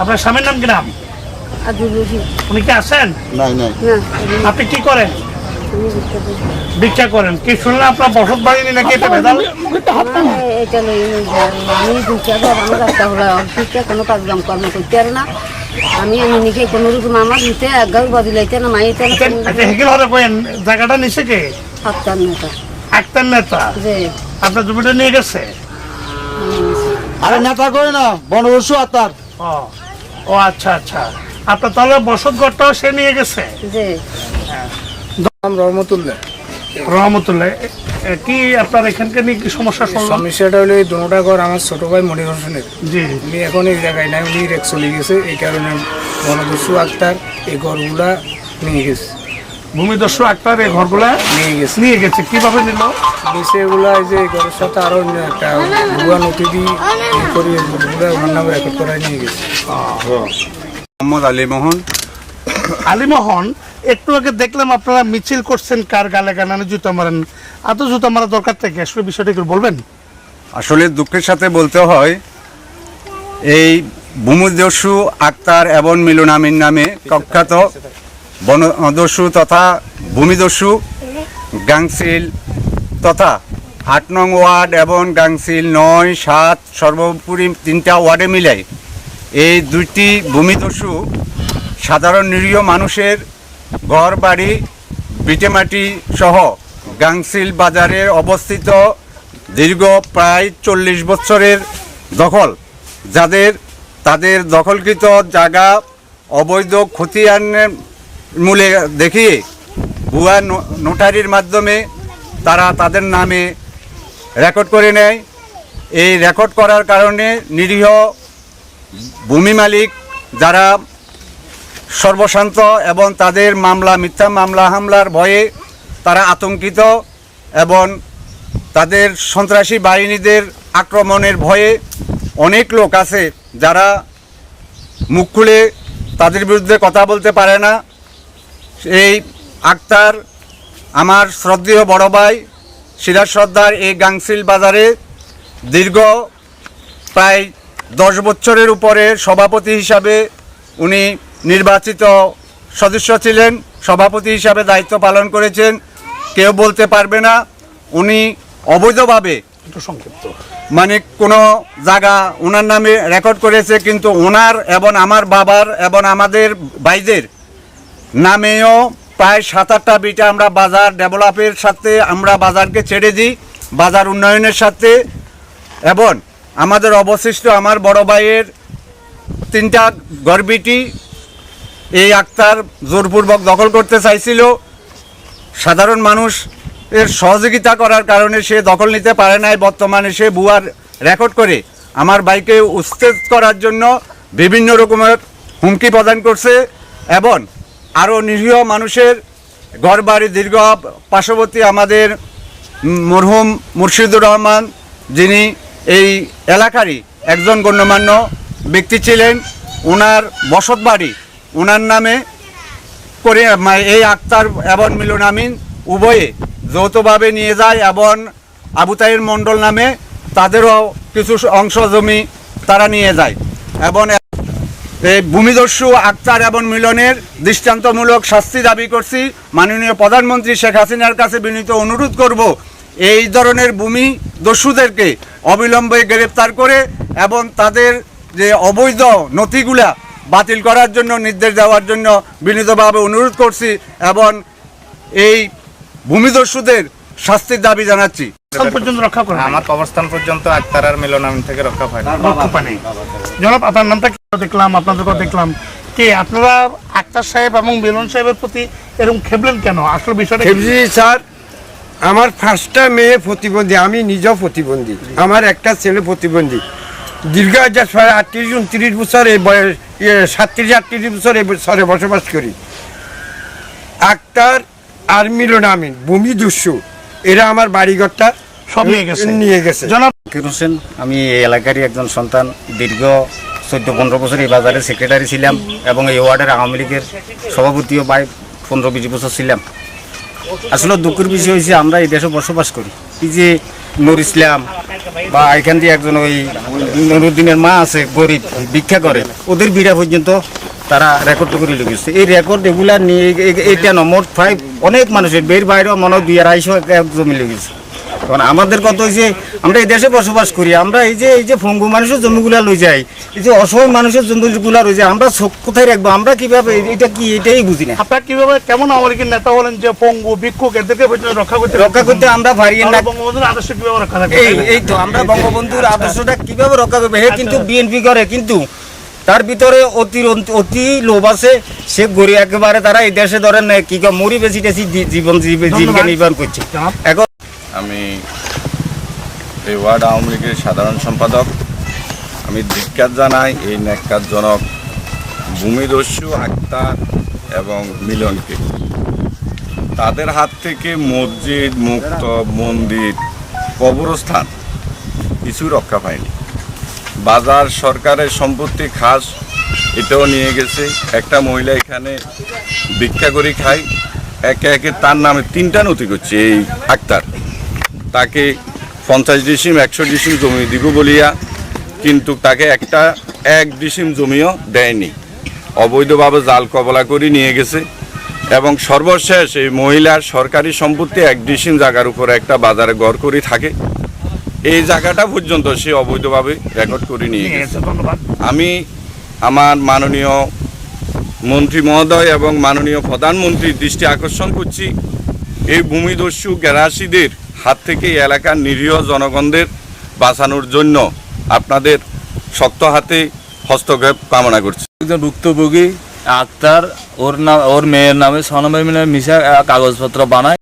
আপনার স্বামীর নাম কি নাম? উনি কি আসেন নাই নাই। না আপনি কি করেন? ভিক্ষা করেন। কি শুনলেন আপনার বসত বাড়ি নাকি এটা ভেজাল? না, এটা লই আমি ভিক্ষা করি আমার রাস্তা হলো ভিক্ষা কোনো কাজকাম কর্ম করতে আর না। আমি আমি নিজে কোনো রকম আমার দিতে একগাল বদলাইতে না মাইতে না আচ্ছা হেগেল হরে কইেন জায়গাটা নিচে কে? হাততার নেতা। আক্তার নেতা? যে আপনার জমিটা নিয়ে গেছে? আরে নেতা করে না বনবসু আতার ও। ও আচ্ছা আচ্ছা। আপনার তাহলে বসত ঘরটাও সে নিয়ে গেছে? রহমতুল্লাহ। রহমতুল্লাহ। কি আপনার এখানকার নিয়ে কি সমস্যা শুনলাম সমস্যাটা হলো এই দুটা ঘর আমার ছোট ভাই মনির হোসেনের। জি। উনি এখন এই জায়গায় নাই উনি চলে গেছে এই কারণে আক্তার এই ঘরগুলা নিয়ে গেছে। ভূমিদস্যু আক্তার এই ঘরগুলা নিয়ে গেছে। নিয়ে গেছে। কীভাবে নিল? নিচে এগুলা যে ঘরের সাথে আরও একটা ভুয়া নথি দিয়ে এই করে ওনার নামে রেকর্ড করায় নিয়ে গেছে। মোহাম্মদ আলী মোহন। আলিমোহন একটু আগে দেখলাম আপনারা মিছিল করছেন কার গালে গানানে জুতা মারেন। এত জুতা মারা দরকার থেকে? আসলে বিষয়টা একটু বলবেন। আসলে দুঃখের সাথে বলতে হয় এই ভূমিদস্যু আক্তার এবং মিলন আমিন নামে প্রখ্যাত বনদস্যু তথা ভূমিদস্যু গাংসিল তথা আট নং ওয়ার্ড এবং গাংসিল নয়, সাত, সর্বোপরি তিনটা ওয়ার্ডে মিলাই এই দুইটি ভূমিদস্যু সাধারণ নিরীহ মানুষের ঘর, বাড়ি বিটেমাটি সহ গাংসিল বাজারে অবস্থিত দীর্ঘ প্রায় চল্লিশ বছরের দখল। যাদের, তাদের দখলকৃত জায়গা, অবৈধ খতিয়ানের মূলে দেখিয়ে ভুয়া নোটারির মাধ্যমে তারা তাদের নামে রেকর্ড করে নেয়। এই রেকর্ড করার কারণে নিরীহ ভূমি মালিক যারা সর্বশান্ত এবং তাদের মামলা, মিথ্যা মামলা, হামলার ভয়ে তারা আতঙ্কিত এবং তাদের সন্ত্রাসী বাহিনীদের আক্রমণের ভয়ে অনেক লোক আছে যারা মুখ খুলে তাদের বিরুদ্ধে কথা বলতে পারে না। এই আক্তার আমার শ্রদ্ধেয় বড় ভাই সিরাজ সর্দার এই গাংসিল বাজারে দীর্ঘ প্রায় দশ বছরের উপরে সভাপতি হিসাবে উনি নির্বাচিত সদস্য ছিলেন সভাপতি হিসাবে দায়িত্ব পালন করেছেন। কেউ বলতে পারবে না উনি অবৈধভাবে সংক্ষিপ্ত। মানে কোনো জায়গা ওনার নামে রেকর্ড করেছে কিন্তু ওনার এবং আমার বাবার এবং আমাদের ভাইদের নামেও প্রায় সাত আটটা বিটা আমরা বাজার ডেভেলপের সাথে আমরা বাজারকে ছেড়ে দিই, বাজার উন্নয়নের সাথে। এবং আমাদের অবশিষ্ট আমার বড় ভাইয়ের তিনটা গর্বিটি, এই আক্তার জোরপূর্বক দখল করতে চাইছিল। সাধারণ মানুষ এর সহযোগিতা করার কারণে সে দখল নিতে পারে নাই, বর্তমানে সে বুয়ার রেকর্ড করে। আমার বাইকে উস্তেজ করার জন্য বিভিন্ন রকমের হুমকি প্রদান করছে। এবং আরও নিরীহ মানুষের ঘরবাড়ি দীর্ঘ, পার্শ্ববর্তী আমাদের মরহুম মুর্শিদুর রহমান যিনি এই এলাকারই একজন গণ্যমান্য ব্যক্তি ছিলেন। ওনার বসত বাড়ি ওনার নামে করে এই আক্তার এবং মিলন আমিন উভয়ে যৌথভাবে নিয়ে যায় এবং আবু তাহির মণ্ডল নামে তাদেরও কিছু অংশ জমি তারা নিয়ে যায় এবং ভূমিদস্যু আক্তার এবং মিলনের দৃষ্টান্তমূলক শাস্তি দাবি করছি। মাননীয় প্রধানমন্ত্রী শেখ হাসিনার কাছে বিনীত অনুরোধ করব, এই ধরনের ভূমি দস্যুদেরকে অবিলম্বে গ্রেপ্তার করে এবং তাদের যে অবৈধ নথিগুলা বাতিল করার জন্য, নির্দেশ দেওয়ার জন্য বিনীতভাবে অনুরোধ করছি এবং এই ভূমিদস্যুদের শাস্তির দাবি জানাচ্ছি। পর্যন্ত রক্ষা করেন আমার কবরস্থান পর্যন্ত আক্তার আর মিলন আমিন থেকে রক্ষা পায় রক্ষা পানি জনাব আপনার নামটা কি? দেখলাম আপনাদেরকেও দেখলাম। কি আপনারা আক্তার সাহেব এবং মিলন সাহেবের প্রতি এরকম খেবলেন কেন? আসল বিষয়টা কি? স্যার আমার ফার্স্টটা মেয়ে প্রতিবন্ধী আমি নিজেও প্রতিবন্ধী। আমার একটা ছেলে প্রতিবন্ধী। দীর্ঘ হাজার ছয় আটত্রিশ উনত্রিশ বছর এই বয়স ইয়ে, সাতত্রিশ আটত্রিশ বছর এই শহরে বসবাস করি। আক্তার আর মিলন আমিন ভূমি দুস্যু। এরা আমার বাড়িঘরটা সব নিয়ে গেছে। নিয়ে গেছে। জনাব হোসেন আমি এই এলাকারই একজন সন্তান। দীর্ঘ চোদ্দ পনেরো বছর এই বাজারের সেক্রেটারি ছিলাম এবং এই ওয়ার্ডের আওয়ামী লীগের সভাপতিও প্রায় পনেরো বিশ বছর ছিলাম। আসলে দুঃখের বিষয় হয়েছে আমরা এই দেশে বসবাস করি। এই যে নুর ইসলাম বা এখান দিয়ে একজন ওই নুরুদ্দিনের মা আছে গরিব ভিক্ষা করে ওদের বিড়া পর্যন্ত তারা রেকর্ড করে লিখেছে এই রেকর্ড এগুলা নিয়ে এ- এ- এটা ন মোট প্রায় অনেক মানুষের বের বাইরেও মনে হয় দুই আড়াইশো এক জমি লেগেছে কারণ আমাদের কত হয়েছে আমরা এই দেশে বসবাস করি আমরা এই যে এই যে ফঙ্গু মানুষের জমিগুলা লই যাই এই যে অসহায় মানুষের জমিগুলা লই যায় আমরা চোখ কোথায় রাখব আমরা কীভাবে এটা কি এটাই বুঝি না। আপনারা কীভাবে কেমন লীগের নেতা হলেন যে পঙ্গু ভিক্ষুক এদেরকে রক্ষা করতে রক্ষা করতে আমরা পারি না। বঙ্গবন্ধুর আদর্শ কীভাবে রক্ষা এই এই তো আমরা বঙ্গবন্ধুর আদর্শটা কীভাবে রক্ষা করবে? হে কিন্তু বিএনপি করে কিন্তু তার ভিতরে অতি অতি লোভ আছে। সে গড়ি একেবারে তারা এই দেশে ধরেন না, কি মরি বেশি জী- জীবন জীব- জীবিকা নির্বাহ করছে। এখন আমি এই ওয়ার্ড আওয়ামী লীগের সাধারণ সম্পাদক। আমি ধিক্কার জানাই এই ন্যাক্কারজনক ভূমিদস্যু আক্তার এবং মিলনকে। তাদের হাত থেকে মসজিদ মুক্ত মন্দির কবরস্থান কিছু রক্ষা পায়নি। বাজার সরকারের সম্পত্তি খাস, এটাও নিয়ে গেছে। একটা মহিলা এখানে ভিক্ষা করে খায় একে একে তার নামে তিনটা নথি করছে এই আক্তার। তাকে পঞ্চাশ ডিসিম, একশো ডিসিম জমি দিব বলিয়া, কিন্তু তাকে একটা এক ডিসিম জমিও দেয়নি। অবৈধভাবে জাল কবলা করে নিয়ে গেছে এবং সর্বশেষ এই মহিলার সরকারি সম্পত্তি এক ডিসিম জায়গার উপরে একটা বাজারে গড় করে থাকে। এই জায়গাটা পর্যন্ত সে অবৈধভাবে রেকর্ড করে নিয়ে গেছে। আমি আমার মাননীয় মন্ত্রী মহোদয় এবং মাননীয় প্রধানমন্ত্রীর দৃষ্টি আকর্ষণ করছি। এই ভূমিদস্যু গ্যারাসিদের হাত থেকে এই এলাকার নিরীহ জনগণদের বাঁচানোর জন্য আপনাদের শক্ত হাতে হস্তক্ষেপ কামনা করছি। একজন ভুক্তভোগী আক্তার ওর নাম ওর মেয়ের নামে সনমে মিশা কাগজপত্র বানায়।